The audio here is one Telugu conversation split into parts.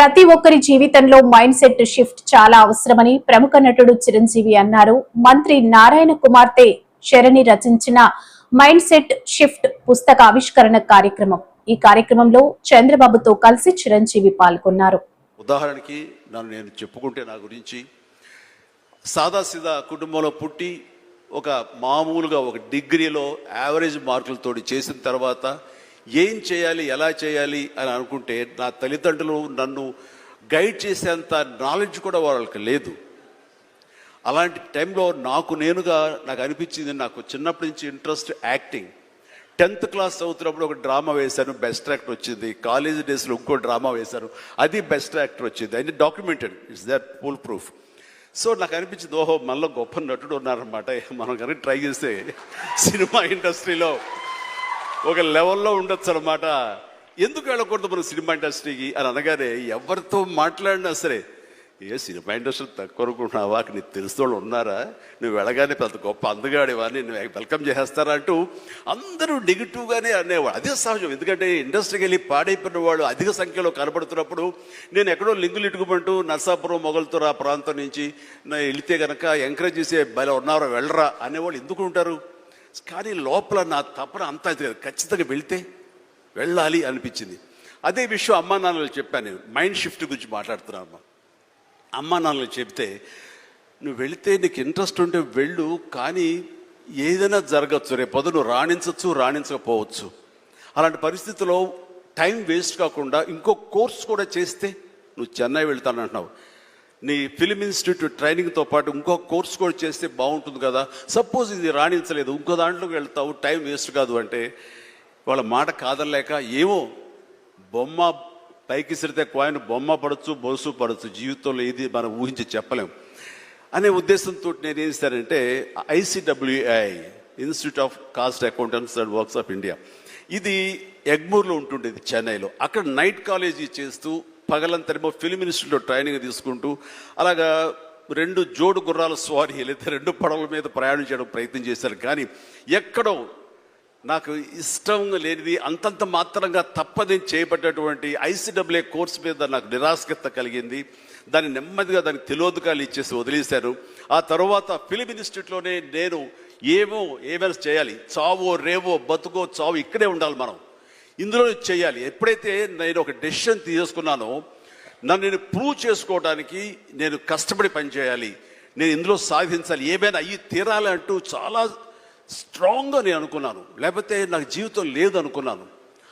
ప్రతి ఒక్కరి జీవితంలో మైండ్ సెట్ షిఫ్ట్ చాలా అవసరమని ప్రముఖ నటుడు చిరంజీవి అన్నారు. మంత్రి నారాయణ కుమార్తె శరణి రచించిన మైండ్ సెట్ షిఫ్ట్ పుస్తక ఆవిష్కరణ కార్యక్రమం. ఈ కార్యక్రమంలో చంద్రబాబుతో కలిసి చిరంజీవి పాల్గొన్నారు. ఉదాహరణకి నన్ను నేను చెప్పుకుంటే నా గురించి సాదాసీదా కుటుంబంలో పుట్టి ఒక మామూలుగా ఒక డిగ్రీలో యావరేజ్ మార్కులతోటి చేసిన తర్వాత ఏం చేయాలి ఎలా చేయాలి అని అనుకుంటే నా తల్లిదండ్రులు నన్ను గైడ్ చేసేంత నాలెడ్జ్ కూడా వాళ్ళకి లేదు. అలాంటి టైంలో నాకు నేనుగా నాకు అనిపించింది నాకు చిన్నప్పటి నుంచి ఇంట్రెస్ట్ యాక్టింగ్ టెన్త్ క్లాస్ చదువుతున్నప్పుడు ఒక డ్రామా వేశాను బెస్ట్ యాక్టర్ వచ్చింది. కాలేజ్ డేస్లో ఇంకో డ్రామా వేశాను అది బెస్ట్ యాక్టర్ వచ్చింది. And documented it's that full proof so నాకు అనిపించింది ఓహో మనలో గొప్ప నటుడు ఉన్నారనమాట మనం కనుక ట్రై చేస్తే సినిమా ఇండస్ట్రీలో ఒక లెవెల్లో ఉండొచ్చు అనమాట ఎందుకు వెళ్ళకూడదు మనం సినిమా ఇండస్ట్రీకి? అని అనగానే ఎవరితో మాట్లాడినా సరే ఏ సినిమా ఇండస్ట్రీ తక్కువ అనుకుంటున్నావా? నీకు తెలిసిన వాళ్ళు ఉన్నారా? నువ్వు వెళ్ళగానే పెద్ద గొప్ప అందగాడివా నేను వెల్కమ్ చేసేస్తారా అంటూ అందరూ నెగిటివ్గానే అనేవాడు అదే సహజం. ఎందుకంటే ఇండస్ట్రీకి వెళ్ళి పాడైపోయిన వాళ్ళు అధిక సంఖ్యలో కనబడుతున్నప్పుడు నేను ఎక్కడో లింగులు ఇటుకుమంటూ నర్సాపురం మొగల్తూరు ఆ ప్రాంతం నుంచి వెళితే కనుక ఎంకరేజ్ చేసే బలం ఉన్నారో వెళ్ళరా అనేవాళ్ళు ఎందుకు ఉంటారు? కానీ లోపల నా తపన అంతా ఇది ఖచ్చితంగా వెళ్తే వెళ్ళాలి అనిపించింది. అదే విషయం అమ్మా నాన్నలు చెప్పాను నేను. మైండ్ షిఫ్ట్ గురించి మాట్లాడుతున్నా అమ్మా. అమ్మా నాన్నలు చెప్తే నువ్వు వెళితే నీకు ఇంట్రెస్ట్ ఉంటే వెళ్ళు కానీ ఏదైనా జరగచ్చు. రేపు నువ్వు రాణించవచ్చు రాణించకపోవచ్చు. అలాంటి పరిస్థితిలో టైం వేస్ట్ కాకుండా ఇంకో కోర్స్ కూడా చేస్తే నువ్వు చెన్నై వెళ్తానంటున్నావు. నీ ఫిలిం ఇన్స్టిట్యూట్ ట్రైనింగ్తో పాటు ఇంకో కోర్స్ కూడా చేస్తే బాగుంటుంది కదా. సపోజ్ ఇది రాణించలేదు ఇంకో దాంట్లోకి వెళ్తావు టైం వేస్ట్ కాదు అంటే వాళ్ళ మాట కాదలేక ఏమో బొమ్మ పైకి సిరితే కాయిన్ బొమ్మ పడచ్చు బొలుసు పడచ్చు జీవితంలో ఇది మనం ఊహించి చెప్పలేం. అనే ఉద్దేశంతో నేను ఏం చేశానంటే ICWI institute of cost accountants and works of India ఇది ఎగ్మూర్లో ఉంటుండేది చెన్నైలో. అక్కడ నైట్ కాలేజీ చేస్తూ పగలంతరేమో ఫిలిం ఇన్స్టిట్యూట్లో ట్రైనింగ్ తీసుకుంటూ అలాగా రెండు జోడు గుర్రాల స్వారీ లేదా రెండు పడవల మీద ప్రయాణం చేయడం ప్రయత్నం చేశారు. కానీ ఎక్కడో నాకు ఇష్టం లేనిది అంతంత మాత్రంగా తప్పదని చేయబడ్డటువంటి ఐసీడబ్ల్యూ కోర్స్ మీద నాకు నిరాశకత కలిగింది. దాన్ని నెమ్మదిగా దానికి తెలియదుకాలు ఇచ్చేసి వదిలేశాను ఆ తర్వాత ఫిలిం ఇన్స్టిట్యూట్లోనే నేను ఏమో ఏమైనా చేయాలి. చావో రేవో బతుకో చావు ఇక్కడే ఉండాలి మనం. ఇందులో చేయాలి. ఎప్పుడైతే నేను ఒక డెసిషన్ తీసుకున్నానో నన్ను నేను ప్రూవ్ చేసుకోవడానికి నేను కష్టపడి పనిచేయాలి. నేను ఇందులో సాధించాలి. ఏమైనా అయ్యి తీరాలి అంటూ చాలా స్ట్రాంగ్గా నేను అనుకున్నాను. లేకపోతే నాకు జీవితం లేదు అనుకున్నాను.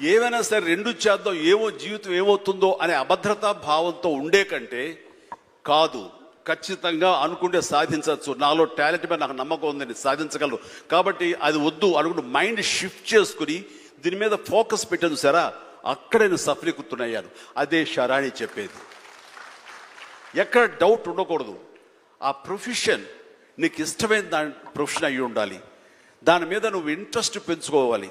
ఏవైనా సరే రెండు చేద్దాం ఏమో జీవితం ఏమవుతుందో అనే అభద్రతా భావంతో ఉండే కంటే కాదు. ఖచ్చితంగా అనుకుంటే సాధించవచ్చు. నాలో టాలెంట్ మీద నాకు నమ్మకం ఉందని సాధించగలరు కాబట్టి అది వద్దు అనుకుంటూ మైండ్ షిఫ్ట్ చేసుకుని దీని మీద ఫోకస్ పెట్టాను సరా అక్కడ నేను సఫలీకృతున్నాను అదే షరాణి చెప్పేది. ఎక్కడ డౌట్ ఉండకూడదు. ఆ ప్రొఫెషన్ నీకు ఇష్టమైన దాని ప్రొఫెషన్ అయ్యి ఉండాలి. దాని మీద నువ్వు ఇంట్రెస్ట్ పెంచుకోవాలి.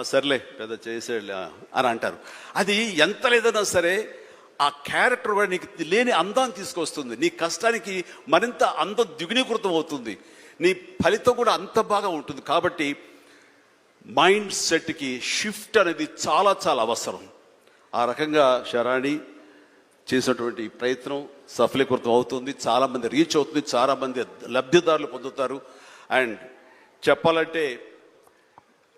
సర్లే పెద్ద చేసేళ్ళ అని అంటారు. అది ఎంత లేదన్నా సరే ఆ క్యారెక్టర్ కూడా నీకు లేని అందాన్ని తీసుకొస్తుంది. నీ కష్టానికి మరింత అందం ద్విగుణీకృతం అవుతుంది. నీ ఫలితం కూడా అంత బాగా ఉంటుంది. కాబట్టి మైండ్ సెట్కి షిఫ్ట్ అనేది చాలా చాలా అవసరం. ఆ రకంగా శరాణి చేసినటువంటి ప్రయత్నం సఫలీకృతం అవుతుంది. చాలామంది రీచ్ అవుతుంది. చాలామంది లబ్ధిదారులు పొందుతారు. అండ్ చెప్పాలంటే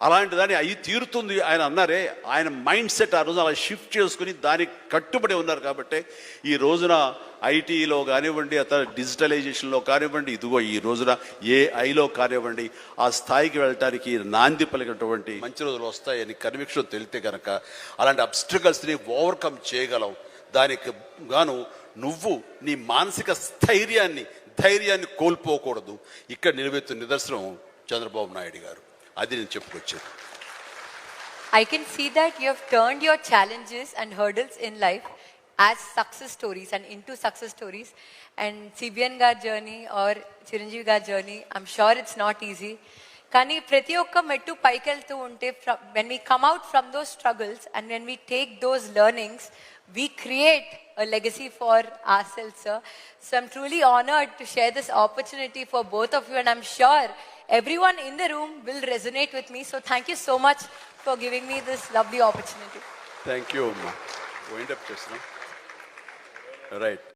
అలాంటి దాన్ని అయి తీరుతుంది ఆయన అన్నారే ఆయన మైండ్ సెట్ ఆ రోజు అలా షిఫ్ట్ చేసుకుని దానికి కట్టుబడి ఉన్నారు కాబట్టి ఈ రోజున ఐటీలో కానివ్వండి అతను డిజిటలైజేషన్లో కానివ్వండి ఇదిగో ఈ రోజున ఏఐలో కానివ్వండి ఆ స్థాయికి వెళ్ళటానికి నాంది పలికినటువంటి మంచి రోజులు వస్తాయని కన్విక్షన్ తెలితే కనుక అలాంటి అబ్స్ట్రికల్స్ని ఓవర్కమ్ చేయగలం. దానికి గాను నువ్వు నీ మానసిక స్థైర్యాన్ని ధైర్యాన్ని కోల్పోకూడదు. ఇక్కడ నిలబెత్తున్న నిదర్శనం చంద్రబాబు నాయుడు గారు. అది నేను చెప్పుకొచ్చాను I can see that you have your challenges and hurdles in life as success stories and into success stories and CBN గారి జర్నీ ఆర్ చిరంజీవి గారి journey I'm sure it's not easy కానీ ప్రతి ఒక్క మెట్టు పైకి వెళ్తూ ఉంటే when we come out from those struggles and when we take those learnings we create a legacy for ourselves, sir. So I'm truly honored to share this opportunity for both of you, and I'm sure everyone in the room will resonate with me. So thank you so much for giving me this lovely opportunity. Thank you, Amma. Wind up, Krishna. Right.